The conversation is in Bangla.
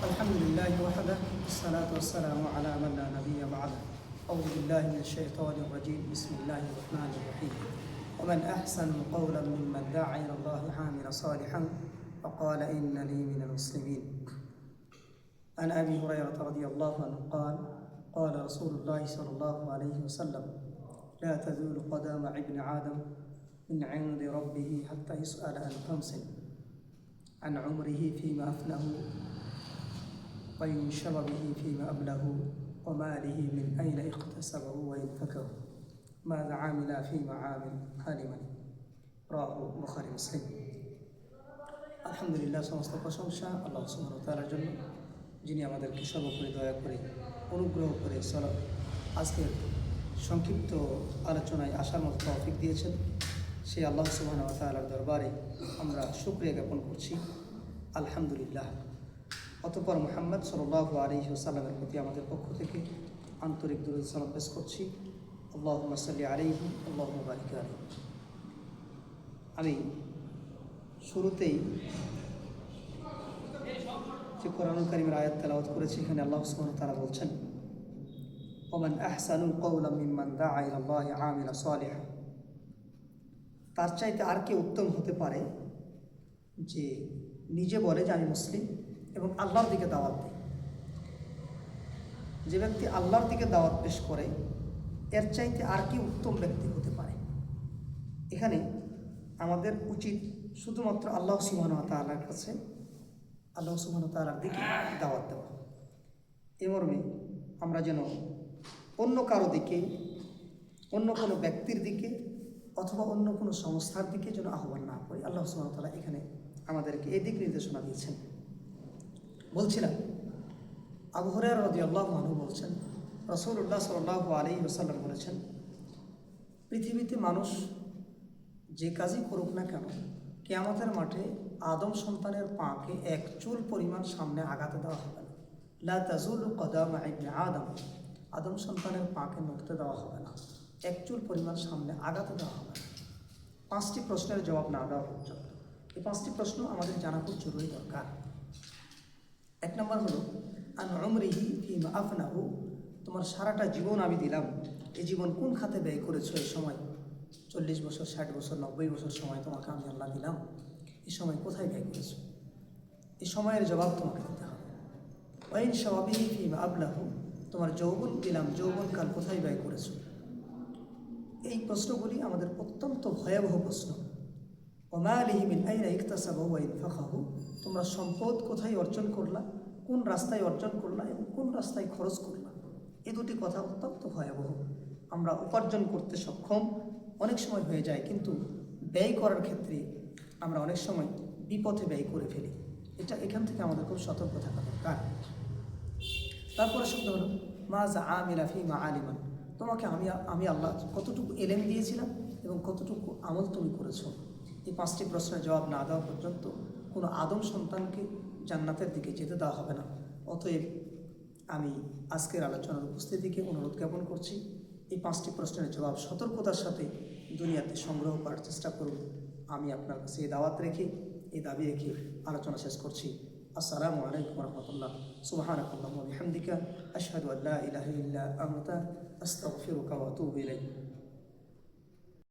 الحمد لله وحده والصلاة والسلام على من لا نبي بعده. أعوذ بالله من الشيطان الرجيم. بسم الله الرحمن الرحيم. ومن أحسن قولا ممن دعا إلى الله عاملا صالحا وقال إنني من المسلمين. عن أبي هريرة رضي الله عنه قال قال رسول الله صلى الله عليه وسلم لا تزول قدام ابن آدم من عند ربه حتى يسأل عن خمس عن عمره فيما أفنه ومن شربه فيما أبله وماله من أين اقتسبه وينفكه ماذا عمل فيما عامل عالما রাহু বুখারি মুসলিম আলহামদুলিল্লাহ সমস্ত প্রশংসা আল্লাহ সুবহান তাআলার জন্য যিনি আমাদেরকে সর্বোপরি দয়া করে অনুগ্রহ করে চল আজকের সংক্ষিপ্ত আলোচনায় আসার মতো তৌফিক দিয়েছেন সেই আল্লাহ সুবহান তাআলার দরবারে আমরা শুক্রিয়া জ্ঞাপন করছি আলহামদুলিল্লাহ অতপর মোহাম্মদ সাল্লাহ আলহি সাল্লামের প্রতি আমাদের পক্ষ থেকে আন্তরিক দুরুদ সালাম পেশ করছি। আল্লাহ সাল্লি আলহি আল্লাহ বারিক আলহি আমি শুরুতেই যে কোরআন কারিমের আয়াত তেলাওয়াত করেছি, এখানে আল্লাহ সুবহানাহু তারা বলছেন, ওমান আহসানুল কওলা মিম্মান দাআ ইলাল্লাহি আমিলা সালিহা। তার চাইতে আর কে উত্তম হতে পারে যে নিজে বলে যে আমি মুসলিম? এবং আল্লাহর দিকে দাওয়াত দেয়। যে ব্যক্তি আল্লাহর দিকে দাওয়াত পেশ করে, এর চাইতে আর কি উত্তম ব্যক্তি হতে পারে? এখানে আমাদের উচিত শুধুমাত্র আল্লাহ সুবহান তাআলার কাছে আল্লাহ সুবহান তাআলার দিকে দাওয়াত দেওয়া। এ মর্মে আমরা যেন অন্য কারও দিকে, অন্য কোনো ব্যক্তির দিকে অথবা অন্য কোনো সংস্থার দিকে যেন আহ্বান না করি। আল্লাহ সুবহান তাআলা এখানে আমাদেরকে এই দিক নির্দেশনা দিয়েছেন। বলছিলাম। আবু হরের রদি আল্লাহ মানু বলছেন রসুল্লাহ সাল্লাহ আলী রসাল্লাম বলেছেন, পৃথিবীতে মানুষ যে কাজই করুক না কেন, কেয়ামতের মাঠে আদম সন্তানের পাকে এক চুল পরিমাণ সামনে আগাতে দেওয়া হবে না। তাজুল কদাম আদম। আদম সন্তানের পাকে নড়তে দেওয়া হবে না। এক চুল পরিমাণ সামনে আগাতে দেওয়া হবে না। পাঁচটি প্রশ্নের জবাব না দেওয়া পর্যন্ত। এই পাঁচটি প্রশ্ন আমাদের জানা খুব জরুরি দরকার। এক নম্বর হলো, আন আফনাহু তোমার সারাটা জীবন আমি দিলাম। এই জীবন কোন খাতে ব্যয় করেছ এই সময়? চল্লিশ বছর, ষাট বছর, নব্বই বছর সময় তোমাকে আমি আল্লাহ দিলাম। এই সময় কোথায় ব্যয় করেছ? এই সময়ের জবাব তোমাকে দিতে হবে। ওয়াইন স্বাভাবিক ফিমা আবলাহু তোমার যৌবন দিলাম, যৌবনকাল কোথায় ব্যয় করেছ? এই প্রশ্নগুলি আমাদের অত্যন্ত ভয়াবহ প্রশ্ন। ওমালিহি মিন আইনা ইকতাসাবাহু ওয়া ইনফাকাহু তোমরা সম্পদ কোথায় অর্জন করলা? কোন রাস্তায় অর্জন করলা? এবং কোন রাস্তায় খরচ করলা? এই দুটি কথা অত্যন্ত ভয়াবহ। আমরা উপার্জন করতে সক্ষম অনেক সময় হয়ে যায়, কিন্তু ব্যয় করার ক্ষেত্রে আমরা অনেক সময় বিপথে ব্যয় করে ফেলি। এটা এখান থেকে আমাদের খুব সতর্ক থাকা দরকার। তারপরে শব্দ হলো, মা জা আমিলা ফি মা আলিমান? তোমাকে আমি আমি আল্লাহ কতটুকু এলেম দিয়েছিলাম এবং কতটুকু আমল তুমি করেছ? এই পাঁচটি প্রশ্নের জবাব না দেওয়া পর্যন্ত কোনো আদম সন্তানকে জান্নাতের দিকে যেতে দেওয়া হবে না। অতএব আমি আজকের আলোচনার উপস্থিতিকে অনুরোধ জ্ঞাপন করছি, এই পাঁচটি প্রশ্নের জবাব সতর্কতার সাথে দুনিয়াতে সংগ্রহ করার চেষ্টা করব আমি আপনার কাছে এই দাওয়াত রেখে, এই দাবি রেখে আলোচনা শেষ করছি। আসসালামু আলাইকুম রহমতুল্লাহ। সুবাহানকুল্লাহ আশহাদু আল্লাহ ইলাহা ইল্লা আনতা আস্তাগফিরুকা ওয়া